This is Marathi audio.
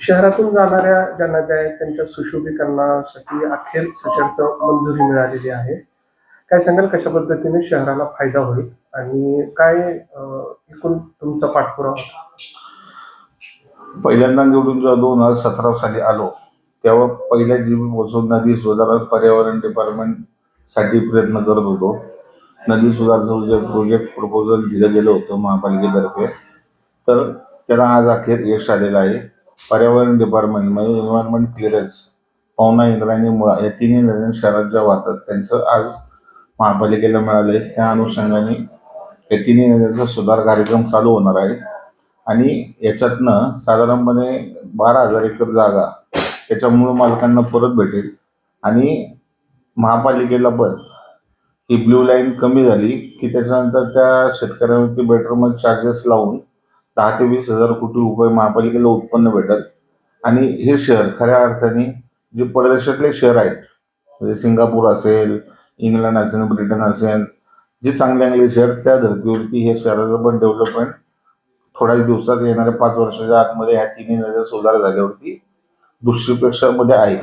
शहरातून जाणाऱ्या ज्या नद्या आहेत त्यांच्या सुशोभीकरणासाठी अखेर सशर्त मंजुरी मिळालेली आहे. काय सांगाल कशा पद्धतीने शहराला फायदा होईल? आणि काय एकूण तुमचा पाठपुरावा? पहिल्यांदा निवडून जेव्हा दोन हजार सतरा साली आलो तेव्हा पहिल्या जी बसून नदी सुधारण पर्यावरण डिपार्टमेंटसाठी प्रयत्न करत होतो. नदी सुधारचं जे प्रोजेक्ट प्रपोजल दिलं गेलं होतं महापालिकेतर्फे तर त्याला आज अखेर यश आलेलं आहे. पर्यावरण डिपार्टमेंट म्हणजे एन्व्हायरमेंट क्लिअरन्स पवना इंद्रायणी मुळा या तिन्ही नद्या शहरात ज्या वाहतात. त्यांचं आज महापालिकेला मिळाले त्या अनुषंगाने या तिन्ही नद्यांचा सुधार कार्यक्रम चालू होणार आहे. आणि याच्यातनं साधारणपणे बारा हजार एकर जागा त्याच्या मूळ मालकांना परत भेटेल. आणि महापालिकेला पण ही ब्ल्यू लाईन कमी झाली की त्याच्यानंतर त्या शेतकऱ्यांवरती बेटरमेंट चार्जेस लावून दहा ते वीस हजार कोटी रुपये महापालिकेला उत्पन्न भेटत आणि हे शहर खऱ्या अर्थाने जे परदेशातले शहर आहेत म्हणजे सिंगापूर असेल इंग्लंड असेल ब्रिटन असेल जे चांगले चांगले शहर त्या धर्तीवरती हे शहराचं पण डेव्हलपमेंट थोड्याच दिवसात येणाऱ्या पाच वर्षाच्या आतमध्ये ह्या तिन्ही नद्या सुधार झाल्यावरती दुसरीपेक्षामध्ये आहे.